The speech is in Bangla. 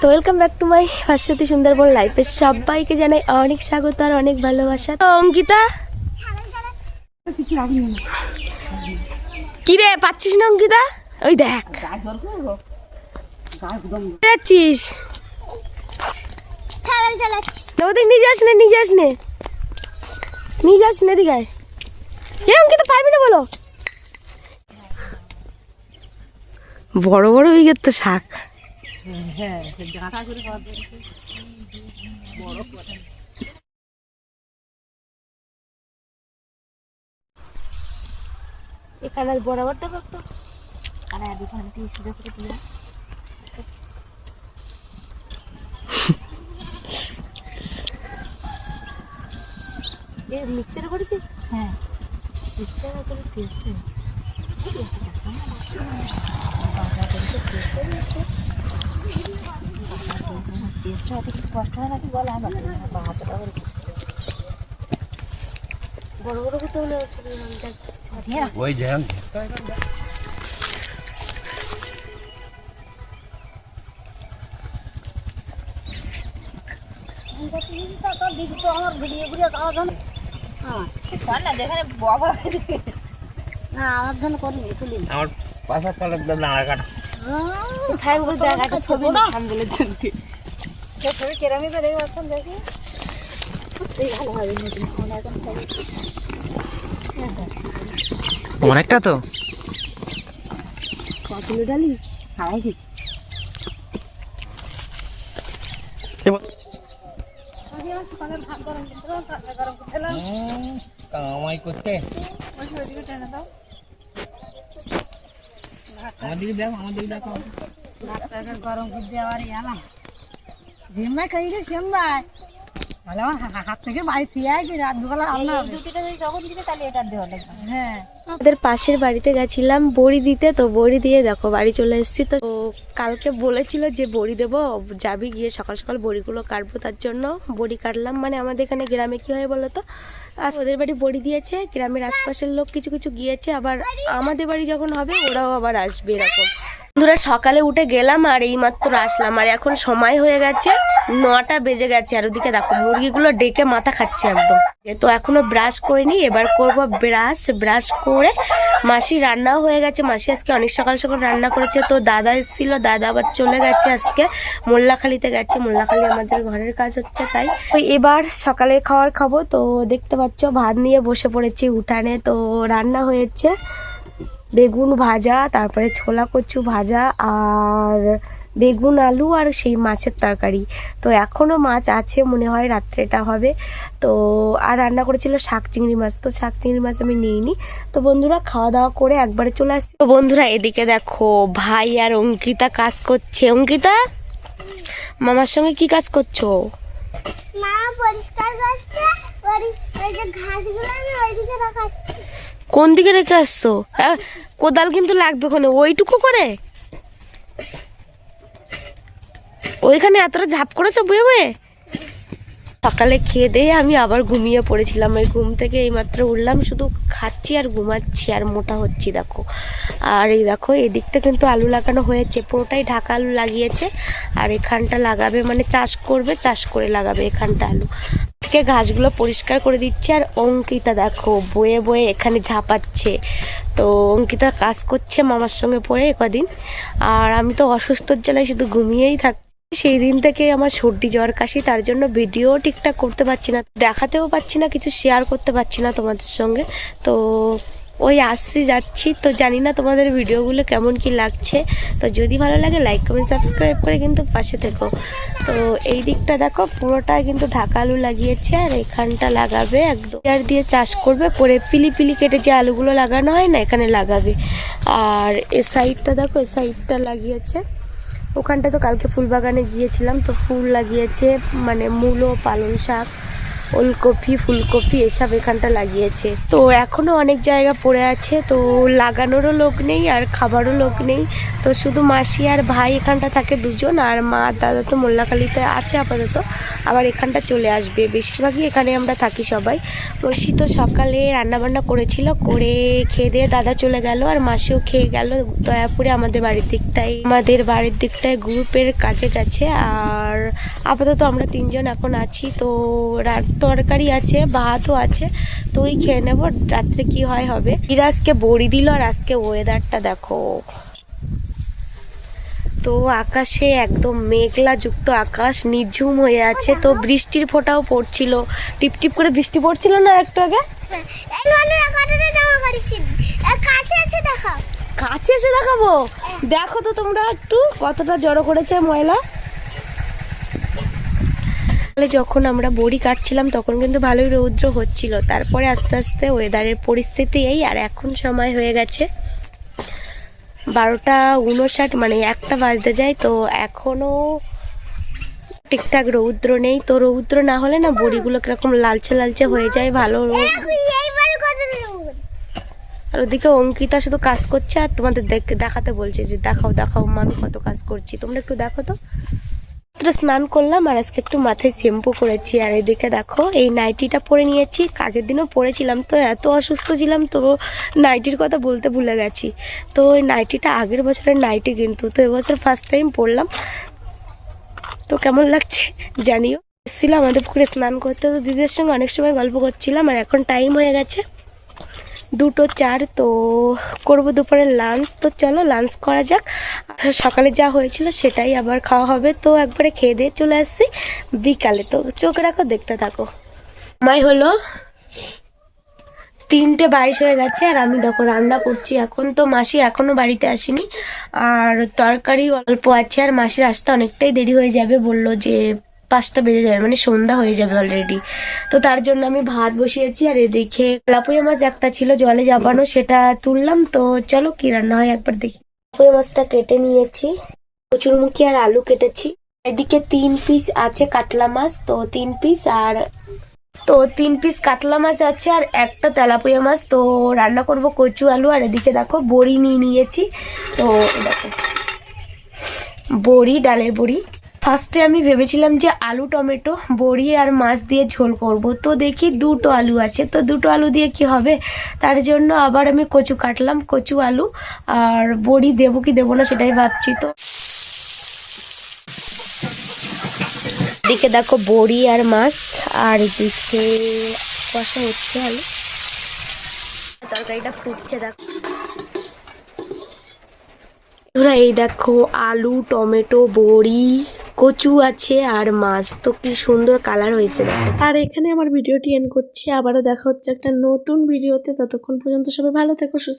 তো welcome back to my Bhaswati Sundarban লাইফের সবাইকে জানাই অনেক স্বাগত আর অনেক ভালোবাসা। তো অঙ্কিতা? কি রে পাচ্ছিস না অঙ্কিতা? ওই দেখ। যাচ্ছিস? নিয়ে নিয়ে নিয়ে। এ অঙ্কিতা, পারবি না বলো? বড় বড় হয়ে গেছে তো শাক। এখানে বরাবরটা করতো। আর এখান থেকে সোজা করে তুলে এ মিক্সারে করেছিস হ্যাঁ। মিক্সারে করে টেস্ট নেই টেস্টটা এত কিছু কষ্ট হয়। নাকি বলা করে বড় বড় হলে ওই জ্যাম আমার ভিডিও ভিডিও খাওয়া ধন না যেখানে বাবা না আমার ধন করিনি তুলি আমার পাশা তলের দাম নাড়া কাটা। করে দেখ একটা ছবি নাম বলে জন্য ছবি কেরামি তো দেখে। দেখি ভালো হবে নতুন ফোন এখন অনেকটা তো? কতগুলো ডালি? হারাই দিই কামাই করতে। আমার গরম করে দেওয়ার এলাম জিম্মাই খাই রে জিম্মাই ভালো আমার হাত থেকে বাড়ি থিয়ে আছি রাত দুবেলা রান্না হবে। দুটিটা যদি তখন দিলে তাহলে এটা দেওয়া লাগবে হ্যাঁ। আমাদের পাশের বাড়িতে গেছিলাম বড়ি দিতে তো বড়ি দিয়ে দেখো বাড়ি চলে এসেছি। তো কালকে বলেছিল যে বড়ি দেবো যাবি গিয়ে সকাল সকাল বড়িগুলো কাটবো তার জন্য। বড়ি কাটলাম মানে আমাদের এখানে গ্রামে কি হয় বলো তো? আর ওদের বাড়ি বড়ি দিয়েছে গ্রামের আশপাশের লোক কিছু কিছু গিয়েছে আবার আমাদের বাড়ি যখন হবে ওরাও আবার আসবে এরকম। বন্ধুরা সকালে উঠে গেলাম আর এইমাত্র আসলাম আর এখন সময় হয়ে গেছে নটা বেজে গেছে আর ওদিকে দেখো, মুরগিগুলো ডেকে মাথা খাচ্ছে একদম। তো এখনও ব্রাশ করিনি, এবার করব ব্রাশ ব্রাশ করে মাসি রান্নাও হয়ে গেছে। মাসি আজকে অনেক সকাল সকাল রান্না করেছে। তো দাদা এসেছিল, দাদা আবার চলে গেছে আজকে। মোল্লাখালিতে গেছে, মোল্লাখালি আমাদের ঘরের কাজ হচ্ছে তাই। এবার সকালের খাবার খাব। তো দেখতে পাচ্ছ, ভাত নিয়ে বসে পড়েছি উঠানে। তো রান্না হয়েছে বেগুন ভাজা, তারপরে ছোলা কচু ভাজা আর বেগুন আলু আর সেই মাছের তরকারি। তো এখনও মাছ আছে মনে হয় রাত্রেটা হবে। তো আর রান্না করেছিল শাক চিংড়ি মাছ। তো শাক চিংড়ি মাছ আমি নিইনি। তো বন্ধুরা খাওয়া দাওয়া করে একবারে চলে আসছি। তো বন্ধুরা এদিকে দেখো ভাই আর অঙ্কিতা কাজ করছে। অঙ্কিতা মামার সঙ্গে কি কাজ করছ? মা পরিষ্কার করছে। ওই ওই যে ঘাসগুলো আমি ওইদিকে রাখাচ্ছি কোন দিকে রেখে আসছো? আহ, কোদাল কিন্তু লাগবে ওখানে। ওইটুকু করে? ওইখানে এতটা ঝাপ করেছ বয়ে বয়ে? সকালে খেয়ে দিয়ে আমি আবার ঘুমিয়ে পড়েছিলাম। ওই ঘুম থেকে এইমাত্র উঠলাম, শুধু খাচ্ছি আর ঘুমাচ্ছি আর মোটা হচ্ছি, দেখো। আর এই দেখো এই দিকটা কিন্তু আলু লাগানো হয়েছে, পুরোটাই ঢাকা আলু লাগিয়েছে। আর এখানটা লাগাবে মানে চাষ করবে, চাষ করে লাগাবে এখানটা আলু। থেকে ঘাসগুলো পরিষ্কার করে দিচ্ছে, আর অঙ্কিতা দেখো বয়ে বয়ে এখানে ঝাঁপাচ্ছে। তো অঙ্কিতা কাজ করছে মামার সঙ্গে পড়ে কদিন। আর আমি তো অসুস্থর জ্বালায় শুধু ঘুমিয়েই থাক সেই দিন থেকে আমার সর্দি, জ্বর, কাশি, তার জন্য ভিডিও ঠিকঠাক করতে পারছি না। দেখাতেও পাচ্ছি না, কিছু শেয়ার করতে পারছি না তোমাদের সঙ্গে। তো ওই আসছি, যাচ্ছি। তো জানি না তোমাদের ভিডিওগুলো কেমন কি লাগছে। তো যদি ভালো লাগে লাইক কমেন্ট সাবস্ক্রাইব করে কিন্তু পাশে থেকো। তো এই দিকটা দেখো, পুরোটা কিন্তু ঢাকা আলু লাগিয়েছে, আর এখানটা লাগাবে একদম। আর দিয়ে চাষ করবে, করে পিলি পিলি কেটে যে আলুগুলো লাগানো হয় না, এখানে লাগাবে। আর এ সাইডটা দেখো, এ সাইডটা লাগিয়েছে। ওখানটা তো কালকে ফুল বাগানে গিয়েছিলাম তো ফুল লাগিয়েছে মানে মূলো পালং শাক ওলকপি, ফুলকপি, এসব এখানটা লাগিয়েছে। তো এখনও অনেক জায়গা পড়ে আছে, তো লাগানোরও লোক নেই আর খাবারও লোক নেই। তো শুধু মাসি আর ভাই এখানটা থাকে দুজন, আর মা দাদা তো মোল্লাখালীতে আছে আপাতত। আবার এখানটা চলে আসবে, বেশিরভাগই এখানে আমরা থাকি সবাই। মাসি তো সকালে রান্নাবান্না করেছিল, করে খেয়ে দিয়ে দাদা চলে গেল, আর মাসিও খেয়ে গেল দয়াপুরে আমাদের বাড়ির দিকটাই আমাদের বাড়ির দিকটায় গ্রুপের কাছে গেছে, আর আপাতত আমরা তিনজন এখন আছি, তো রাত তরকারি আছে ভাতও আছে তো ওই খেয়ে নেব রাত্রে কি হয় হবে। এরা আজকে বড়ি দিল আর আজকে ওয়েদারটা দেখো। তো আকাশে একদম মেঘলা যুক্ত আকাশ নির্ঝুম হয়ে আছে তো বৃষ্টির ফোঁটাও পড়ছিল। টিপ টিপ করে বৃষ্টি পড়ছিল না একটু আগে? করেছি। কাছে এসে দেখাও। কাছে এসে দেখাবো? দেখো তো তোমরা একটু কতটা জড়ো করেছে ময়লা। যখন আমরা বড়ি কাটছিলাম তখন কিন্তু ভালোই রৌদ্র হচ্ছিল। তারপরে আস্তে আস্তে ওয়েদারের পরিস্থিতি এই আর এখন সময় হয়ে গেছে বারোটা উনষাট মানে একটা বাজতে যায়। তো এখনও ঠিকঠাক রৌদ্র নেই। তো রৌদ্র না হলে না বড়িগুলো কীরকম লালচে লালচে হয়ে যায় ভালো আর ওদিকে অঙ্কিতা শুধু কাজ করছে আর তোমাদের দেখ- দেখাতে বলছে যে দেখাও দেখাও মা আমি কত কাজ করছি। তোমরা একটু দেখো তো। মাত্র স্নান করলাম আর আজকে একটু মাথায় শ্যাম্পু করেছি। আর এদিকে দেখো, এই নাইটিটা পরে নিয়েছি। আগের দিনও পরেছিলাম তো, এত অসুস্থ ছিলাম তো নাইটির কথা বলতে ভুলে গেছি। তো ওই নাইটিটা আগের বছরের নাইটি কিন্তু, তো এবছর ফার্স্ট টাইম পরলাম। তো কেমন লাগছে জানিও। এসেছিলাম আমাদের পুকুরে স্নান করতে, তো দিদির সঙ্গে অনেক সময় গল্প করছিলাম আর এখন টাইম হয়ে গেছে। দুটো চার তো করব দুপুরে লাঞ্চ তো চলো লাঞ্চ করা যাক। সকালে যা হয়েছিল সেটাই আবার খাওয়া হবে। তো একবারে খেয়ে দিয়ে চলে আসছি বিকালে। তো চোখ রাখো, দেখতে থাকো। মাই হলো তিনটে বাইশ হয়ে গেছে আর আমি দেখো রান্না করছি এখন। তো মাসি এখনও বাড়িতে আসেনি। আর তরকারি অল্প আছে আর মাসির আসতে অনেকটাই দেরি হয়ে যাবে। বলল যে পাঁচটা বেজে যাবে মানে সন্ধ্যা হয়ে যাবে অলরেডি তো তার জন্য আমি ভাত বসিয়েছি, আর এদিকে লাপুয়া মাছ একটা ছিল, জলে চাপানো সেটা তুললাম। তো চলো কি রান্না হয় একবার দেখি। লাপুয়া মাছটা কেটে নিয়েছি, কচুরমুখী আর আলু কেটেছি। এদিকে তিন পিস আছে কাতলা মাছ, তো তিন পিস আর, তো তিন পিস কাতলা মাছ আছে আর একটা তেলাপুয়া মাছ। তো রান্না করব কচু, আলু, আর এদিকে দেখো বড়ি নিয়ে নিয়েছি। তো দেখো, বড়ি, ডালের বড়ি। ফার্স্টে আমি ভেবেছিলাম যে আলু, টমেটো, বড়ি আর মাছ দিয়ে ঝোল করব। তো দেখি দুটো আলু আছে। তো দুটো আলু দিয়ে কি হবে? তার জন্য আবার আমি কচু কাটলাম। কচু, আলু আর বড়ি দেবো কি দেবো না সেটাই ভাবছি। তো এদিকে দেখো বড়ি আর মাছ আর এদিকে কষা হচ্ছে আলু। তরকারিটা ফুটছে দেখো। তোরা এই দেখো আলু, টমেটো, বড়ি কচু আছে আর মাছ। তো কি সুন্দর কালার হয়েছে আর এখানে আমার ভিডিওটি এন্ড করছি। আবারও দেখা হচ্ছে একটা নতুন ভিডিওতে। ততক্ষণ পর্যন্ত সবাই ভালো থেকো, সুস্থ